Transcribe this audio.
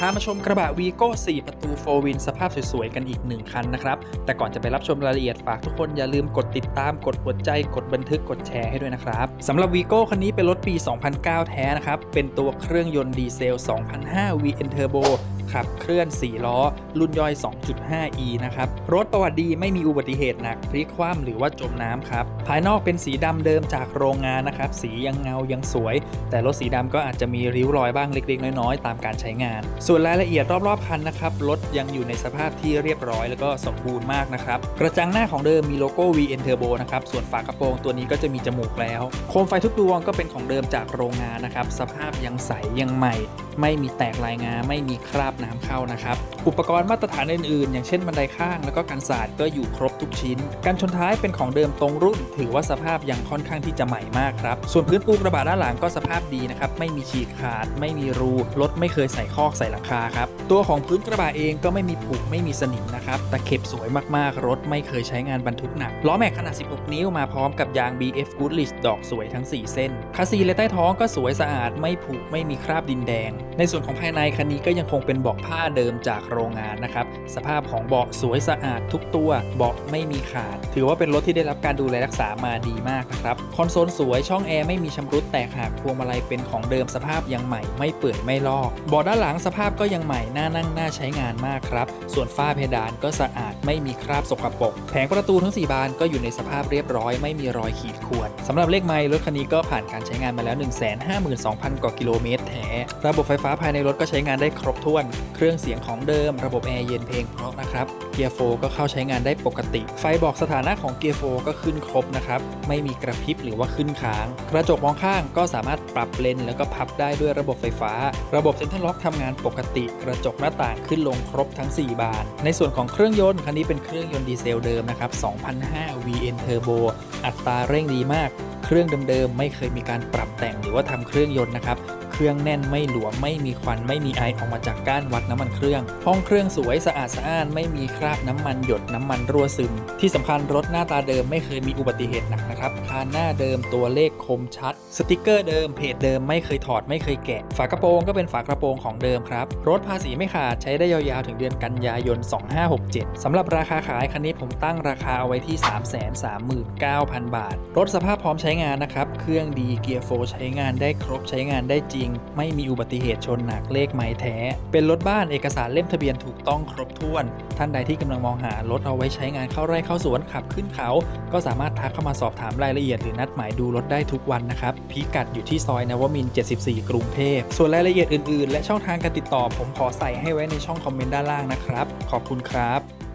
พามาชมกระบะวีโก้4ประตูโฟวินสภาพสวยๆ กันอีก1คันนะครับ แต่ก่อนจะไปรับชมรายละเอียดฝากทุกคนอย่าลืมกดติดตามกดหัวใจ กดบันทึกกดแชร์ให้ด้วยนะครับสำหรับวีโก้คันนี้เป็นรถปี 2009 แท้นะครับ เป็นตัวเครื่องยนต์ดีเซล 2005 VN Turbo ขับเคลื่อน 4 ล้อ รุ่นย่อย 2.5e นะครับ รถประวัติดีไม่มีอุบัติเหตุหนักพลิกคว่ำหรือว่าจมน้ำครับ ภายนอกเป็นสีดำเดิมจากโรงงานนะครับ สียังเงายังสวย แต่รถสีดำก็อาจจะมีริ้วรอยบ้างเล็กๆ น้อยๆ ตามการใช้งาน ส่วนรายละเอียดรอบๆ คันนะครับ รถยังอยู่ในสภาพที่เรียบร้อยแล้วก็สมบูรณ์มากนะครับ กระจังหน้าของเดิมมีโลโก้ VN Turbo นะครับ ส่วนฝากระโปรงตัวนี้ก็จะมีจมูกแล้ว โคมไฟทุกดวงก็เป็นของเดิมจากโรงงานนะครับ สภาพยังใสยังใหม่ ไม่มีแตกลายงา ไม่มีคราบน้ำเข้านะครับ อุปกรณ์มาตรฐานอื่นๆ อย่างเช่นบันไดข้างแล้วก็กันศาสตร์ก็อยู่ครบทุกชิ้นการชนท้ายเป็นของเดิมตรงรุ่น ถือว่าสภาพยังค่อนข้างที่จะใหม่มากครับ ส่วนพื้นปูกระบะด้านหลังก็สภาพดีนะครับ ไม่มีฉีกขาด ไม่มีรู รถไม่เคยใส่คอกใส่หลังคาครับ ตัวของพื้นกระบะเองก็ไม่มีผุไม่มีสนิมนะครับ ตะเข็บสวยมากๆ รถไม่เคยใช้งานบรรทุกหนัก ล้อแม็กขนาด 16 นิ้วมาพร้อมกับยาง BF Goodrich ดอกสวยทั้ง 4 เส้น คาซีและใต้ท้องก็สวยสะอาด ไม่ผุไม่มีคราบดินแดง ในส่วนของภายในคันนี้ก็ยังคงเป็นเบาะผ้าเดิมจากโรงงานนะครับ สภาพของเบาะสวยสะอาดทุกตัวเบาะไม่มีขาด ถือว่าเป็นรถที่ได้รับการดูแลรักษามาดีมากนะครับคอนโซลสวยช่องแอร์ไม่มีชำรุดแตกหักพวงมาลัยเป็นของเดิมสภาพยังใหม่ไม่เปื่อยไม่ลอกเบาะด้านหลังสภาพก็ยังใหม่น่านั่งน่าใช้งานมากครับ ส่วนฝ้าเพดานก็สะอาดไม่มีคราบสกปรกแผงประตูทั้ง 4 บานก็อยู่ในสภาพเรียบร้อย ไม่มีรอยขีดข่วนสำหรับเลขไมล์รถคันนี้ก็ผ่านการใช้งานมาแล้ว 152,000 กว่ากิโลเมตรแท้ระบบไฟฟ้าภายในรถก็ใช้งานได้ครบถ้วนเครื่องเสียงของเดิม ระบบแอร์เย็นเพลงเพราะนะครับ เกียร์โฟก็เข้าใช้งานได้ปกติ ไฟบอกสถานะของเกียร์โฟก็ขึ้นครบนะครับ ไม่มีกระพริบหรือว่าขึ้นค้าง กระจกมองข้างก็สามารถปรับเลนแล้วก็พับได้ด้วยระบบไฟฟ้า ระบบเซ็นทรัลล็อกทำงานปกติ กระจกหน้าต่างขึ้นลงครบทั้ง 4 บาน ในส่วนของเครื่องยนต์คันนี้เป็นเครื่องยนต์ดีเซลเดิมนะครับ2005 VN Turbo อัตราเร่งดีมาก เครื่องเดิมๆไม่เคยมีการปรับแต่งหรือว่าทำเครื่องยนต์นะครับ เครื่องแน่นไม่หลวมไม่มีควันไม่มีไอออกมาจากก้านวัดน้ำมันเครื่อง ห้องเครื่องสวยสะอาดสะอ้านไม่มีคราบน้ำมันหยดน้ำมันรั่วซึม ที่สำคัญรถหน้าตาเดิมไม่เคยมีอุบัติเหตุหนักนะครับคานหน้าเดิมตัวเลขคมชัด สติกเกอร์เดิมเพจเดิมไม่เคยถอดไม่เคยแกะ ฝากระโปรงก็เป็นฝากระโปรงของเดิมครับรถภาษีไม่ขาดใช้ได้ยาวๆถึงเดือนกันยายน 2567สำหรับราคาขายคันนี้ผมตั้งราคาเอาไว้ที่ 339,000 บาท รถสภาพพร้อมใช้งานนะครับ เครื่องดีเกียร์โฟใช้งานได้ครบใช้งานได้จริงไม่มีอุบัติเหตุชนหนักเลขไม้แท้ เป็นรถบ้านเอกสารเล่มทะเบียนถูกต้องครบถ้วน ท่านใดที่กำลังมองหารถเอาไว้ใช้งานเข้าไร่เข้าสวนขับขึ้นเขา ก็สามารถทักเข้ามาสอบถามรายละเอียดหรือนัดหมายดูรถได้ทุกวันนะครับพิกัดอยู่ที่ซอยนวมิน 74 กรุงเทพส่วนรายละเอียดอื่นๆ และช่องทางการติดต่อผมขอใส่ให้ไว้ในช่องคอมเมนต์ด้านล่างนะครับ ขอบคุณครับ